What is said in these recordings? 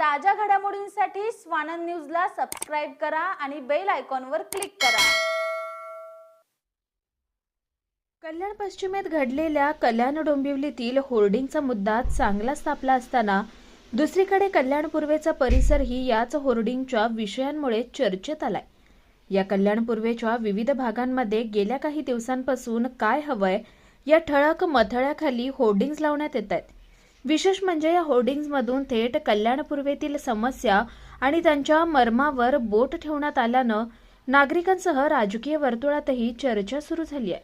ताज्या घडामोडींसाठी स्वानंद न्यूजला सबस्क्राईब करा आणि बेल आयकॉनवर क्लिक करा. कल्याण पश्चिमेत घडलेल्या कल्याण डोंबिवलीतील होर्डिंगचा मुद्दा चांगलाच तापला असताना दुसरीकडे कल्याण पूर्वेचा परिसरही याच होर्डिंगच्या विषयांमुळे चर्चेत आलाय. या कल्याण पूर्वेच्या विविध भागांमध्ये गेल्या काही दिवसांपासून काय हवंय या ठळक मथळ्याखाली होर्डिंग्ज लावण्यात येत आहेत विशेष म्हणजे या होर्डिंग्जमधून थेट कल्याणपूर्वेतील समस्या आणि त्यांच्या मर्मावर बोट ठेवण्यात आल्यानं नागरिकांसह राजकीय वर्तुळातही चर्चा सुरू झाली आहे.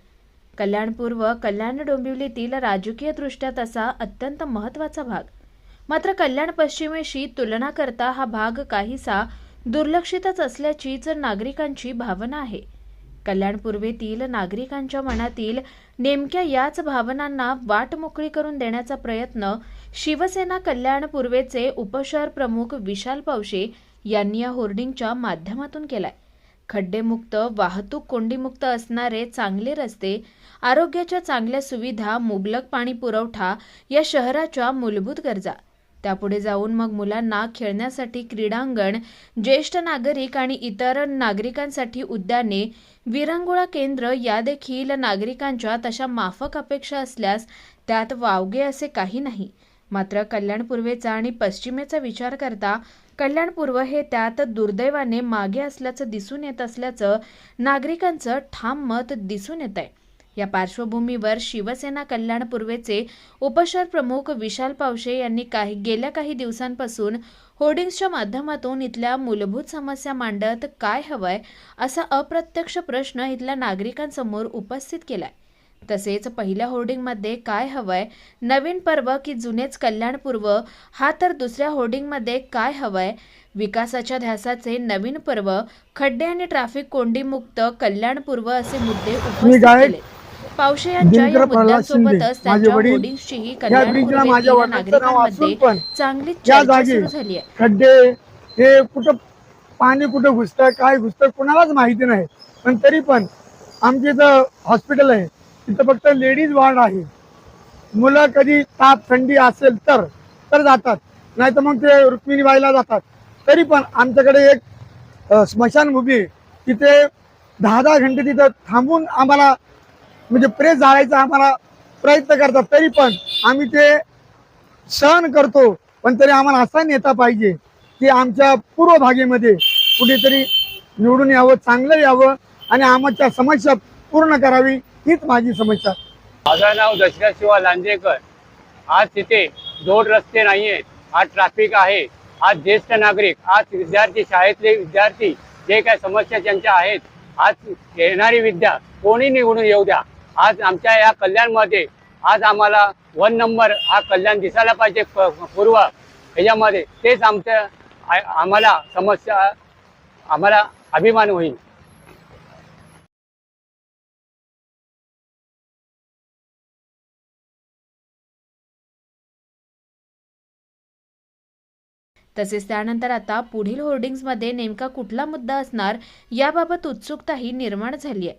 कल्याणपूर्व कल्याण डोंबिवलीतील राजकीयदृष्ट्या तसा अत्यंत महत्त्वाचा भाग. मात्र कल्याण पश्चिमेशी तुलना करता हा भाग काहीसा दुर्लक्षितच असल्याचीच नागरिकांची भावना आहे. कल्याणपूर्वेतील नागरिकांच्या मनातील नेमक्या याच भावनांना वाट मोकळी करून देण्याचा प्रयत्न शिवसेना कल्याण पूर्वेचे उपशहर प्रमुख विशाल पावशे यांनी या होर्डिंगच्या माध्यमातून केलाय. खड्डेमुक्त वाहतूक कोंडीमुक्त असणारे चांगले रस्ते आरोग्याच्या चांगल्या सुविधा मुबलक पाणी पुरवठा या शहराच्या मूलभूत गरजा त्यापुढे जाऊन मग मुलांना खेळण्यासाठी क्रीडांगण ज्येष्ठ नागरिक आणि इतर नागरिकांसाठी उद्याने विरंगुळा केंद्र या देखील नागरिकांच्या तशा माफक अपेक्षा असल्यास त्यात वावगे असे काही नाही. मात्र कल्याण पूर्वेचा आणि पश्चिमेचा विचार करता कल्याण पूर्व हे त्यात दुर्दैवाने मागे असल्याचं दिसून येत असल्याचं नागरिकांचं ठाम मत दिसून येत आहे या पार्श्वभूमीवर शिवसेना कल्याण पूर्वेचे उपशहर प्रमुख विशाल पावशे यांनी काही गेल्या काही दिवसांपासून होर्डिंग्सच्या माध्यमातून इथल्या मूलभूत समस्या मांडत काय हवंय असा अप्रत्यक्ष प्रश्न इथल्या नागरिकांसमोर उपस्थित केलाय. तसेच पहिल्या होर्डिंगमध्ये काय हवंय नवीन पर्व की जुनेच कल्याण पूर्व हा तर दुसऱ्या होर्डिंगमध्ये काय हवंय विकासाच्या ध्यासाचे नवीन पर्व खड्डे आणि ट्रॅफिक कोंडीमुक्त कल्याण पूर्व असे मुद्दे उपस्थित केले. पावशे यांच्या या मुद्द्यांसोबतच त्यांच्या होर्डिंग्सचीही कल्याण नागरिकांमध्ये चांगलीच चर्चा सुरू झाली आहे. खड्डे हे कुठं पाणी कुठं घुसतं काय घुसतं कुणालाच माहिती नाही. पण तरी पण आमच्या इथं हॉस्पिटल आहे. तिथं फक्त लेडीज वार्ड आहे. मुलं कधी ताप थंडी असेल तर तर जातात. नाही तर मग ते रुक्मिणीबाईला जातात. तरी पण आमच्याकडे एक स्मशानभूमी. तिथे दहा दहा घंटे तिथं थांबून आम्हाला म्हणजे प्रेस जाळायचा आम्हाला प्रयत्न करतात तरी पण आम्ही ते सहन करतो पण तरी आम्हाला असा नेता पाहिजे की आमच्या पूर्व भागेमध्ये कुठेतरी निवडून यावं चांगलं यावं आणि आमच्या समस्या पूर्ण करावी हीच माझी समस्या. माझं नाव दशरथ शिवा लांजेकर. आज तिथे जोड रस्ते नाही आहेत आज ट्रॅफिक आहे. आज ज्येष्ठ नागरिक आज विद्यार्थी शाळेतले विद्यार्थी जे काय समस्या ज्यांच्या आहेत आज येणारी विद्या कोणी निवडून येऊ द्या? आज आमच्या या कल्याणमध्ये आज आम्हाला वन नंबर हा कल्याण दिसायला पाहिजे पूर्व. ह्याच्यामध्ये तेच आमच्या आम्हाला समस्या आम्हाला अभिमान होईल. तसेच त्यानंतर आता पुढील होर्डिंग्समध्ये नेमका कुठला मुद्दा असणार याबाबत उत्सुकताही निर्माण झाली आहे.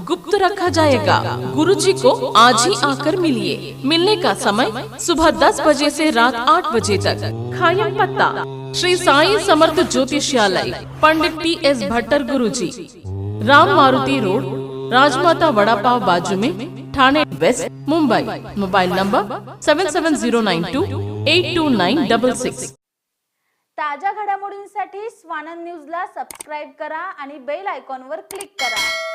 गुप्त रखा जाएगा। गुरु जी को आज ही आकर मिलिए। मिलने का समय सुबह दस बजे से रात आठ बजे तक। खायम पत्ता। Shri Sai Samarth ज्योतिषालय। Pandit T S Bhattar Guru ji Ram Maruti road Rajmata vada pav बाजू में Thane west Mumbai. Mobile number seven seven zero nine two eight two nine double six. ताज्या घडामोडींसाठी स्वानंद न्यूजला सबस्क्राईब करा आणि बेल आयकॉनवर क्लिक करा.